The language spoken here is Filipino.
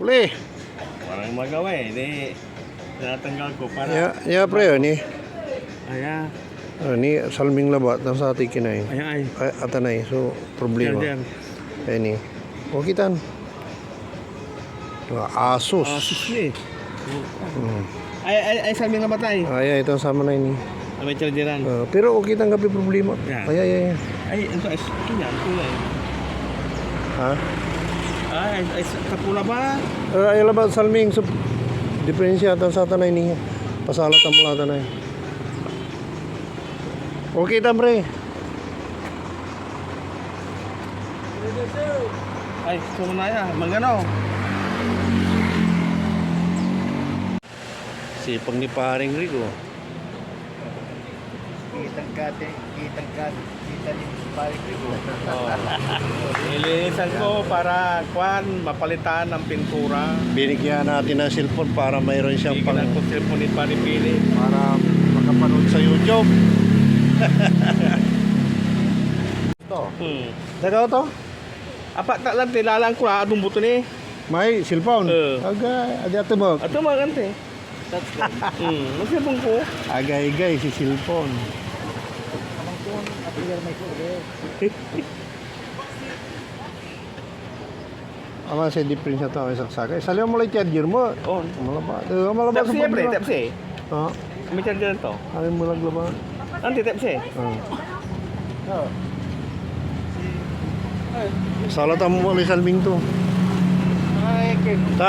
Uli. Parang magawa eh. Di, tinatanggal ko para... Ya, ya pre, ni. Ayan. Ah, ni salming labat ng sa ating kinay. Ayan ay. Ay, atanay. So, Diyan, problema. diyan. Ay ni. O kitan. Ah, Asus. Ah, susi eh. Hmm. Ay, ay, ay, sabi nga batay. Ay, ay, ito ang sama na ini. Ah, May chargeran. Ah, pero okay tang gabi problema. Yan. Ay, ay, ay. Ay, ito ay kinyan. Kulay. Ha? Ay, ay, ay, sa pula ba? Uh, ay labat salming so diferensya ta sa tanay ni pasalat ang mula tanay. Okay ta pre. Ay, sumunaya. Magano? Sipag ni paring Rico. Kitang kate, kitang kate, kita ni Paring Rico. Oh. Ilinisan ko para kwan, mapalitan ng pintura. Binigyan natin ng cellphone para mayroon siyang pang Bigyan ko cellphone ni Paripili. para makapanood sa YouTube. to. Hmm. Dagaw to? Apa tak lang tilalang ko la adong buto ni. May cellphone. Eh. Agay, adi ato mo. Ato magante. Hmm, magsipong ko. Agay-agay si cellphone. Kamangkon, at iya may kore. Ama sa difference to ang saksak. Eh, saliw mo lang charger mo. On. Malaba. Eh, malaba Tap C pre, tap C. Ha? May charger to. Alin mo lang laban. Anti tap C. Ah. Oh. Salat ang mo salming to. Ay, kay Tak